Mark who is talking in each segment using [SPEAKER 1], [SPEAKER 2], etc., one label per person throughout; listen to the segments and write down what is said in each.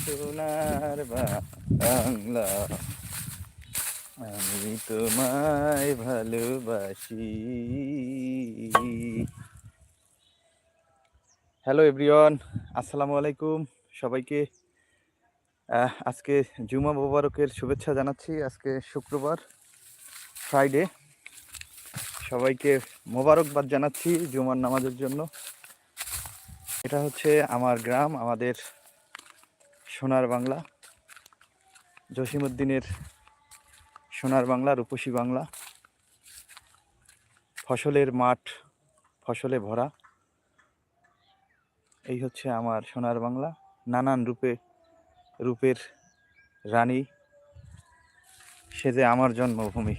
[SPEAKER 1] সোনার বাংলা। আমি তোমায় ভালোবাসি। হ্যালো এভরিওয়ান আসসালামু আলাইকুম সবাইকে। আজকে জুমা মোবারকের শুভেচ্ছা জানাচ্ছি। আজকে শুক্রবার ফ্রাইডে সবাইকে মোবারকবাদ জানাচ্ছি জুমার নামাজের জন্য। এটা হচ্ছে আমার গ্রাম, আমাদের সোনার বাংলা, জসিমউদ্দিনের সোনার বাংলা, রূপসী বাংলা। ফসলের মাঠ, ফসলে ভরা। এই হচ্ছে আমার সোনার বাংলা। নানান রূপে, রূপের রানী। সে যে আমার জন্মভূমি।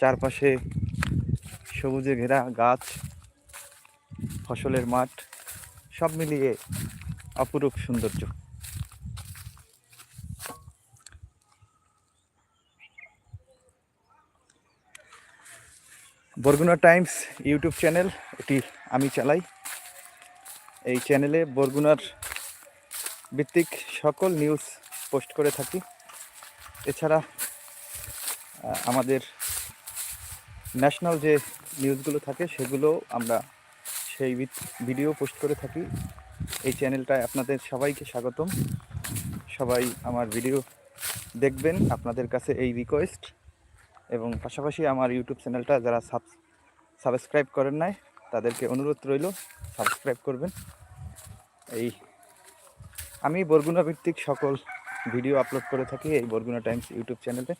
[SPEAKER 1] চারপাশে সবুজে ঘেরা গাছ, ফসলের মাঠ, সব মিলিয়ে অপরূপ সৌন্দর্য। বরগুনা টাইমস ইউটিউব চ্যানেল, এটি আমি চালাই। এই চ্যানেলে বরগুনার ভিত্তিক সকল নিউজ পোস্ট করে থাকি। এছাড়া আমাদের ন্যাশনাল যে নিউজগুলো থাকে সেগুলো আমরা সেই ভিডিও পোস্ট করে থাকি। এই চ্যানেলটায় আপনাদের সবাইকে স্বাগতম। সবাই আমার ভিডিও দেখবেন, আপনাদের কাছে এই রিকোয়েস্ট এবং পাশাপাশি আমার ইউটিউব চ্যানেলটা যারা সাব সাবস্ক্রাইব করেন নাই, তাদেরকে অনুরোধ রইল সাবস্ক্রাইব করবেন। এই আমি বরগুনা ভিত্তিক সকল ভিডিও আপলোড করে থাকি এই বরগুনা টাইমস ইউটিউব চ্যানেলে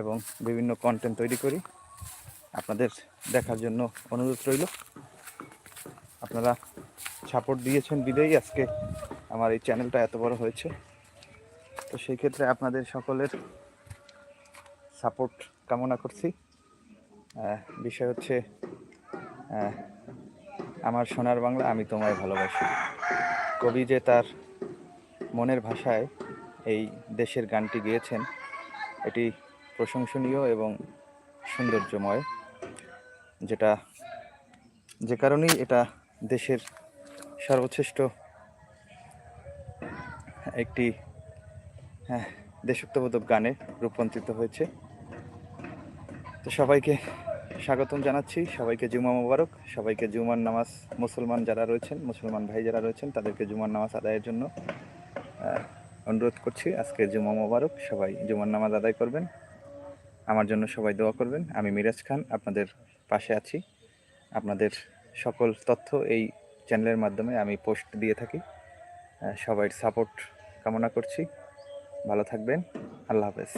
[SPEAKER 1] এবং বিভিন্ন কন্টেন্ট তৈরি করি। আপনাদের দেখার জন্য অনুরোধ রইল। আপনারা সাপোর্ট দিয়েছেন বিদেই আজকে আমার এই চ্যানেলটা এত বড় হয়েছে। তো সেই ক্ষেত্রে আপনাদের সকলের সাপোর্ট কামনা করছি। বিষয় হচ্ছে আমার সোনার বাংলা, আমি তোমায় ভালোবাসি। কবি যে তার মনের ভাষায় এই দেশের গানটি গেয়েছেন, এটি প্রশংসনীয় এবং সৌন্দর্যময়, যেটা যে কারণেই এটা দেশের সর্বশ্রেষ্ঠ একটি হ্যাঁ, দেশাত্মবোধক গানে রূপান্তরিত হয়েছে। তো সবাইকে স্বাগতম জানাচ্ছি সবাইকে জুমা মোবারক সবাইকে জুমার নামাজ মুসলমান যারা রয়েছেন মুসলমান ভাই যারা রয়েছেন তাদেরকে জুমার নামাজ আদায়ের জন্য অনুরোধ করছি। আজকে জুমা মোবারক সবাই জুমার নামাজ আদায় করবেন। আমার জন্য সবাই দোয়া করবেন। আমি মিরাজ খান আপনাদের পাশে আছি। আপনাদের সকল তথ্য এই চ্যানেলের মাধ্যমে আমি পোস্ট দিয়ে থাকি। সবাই সাপোর্ট কামনা করছি। ভালো থাকবেন। আল্লাহ হাফেজ।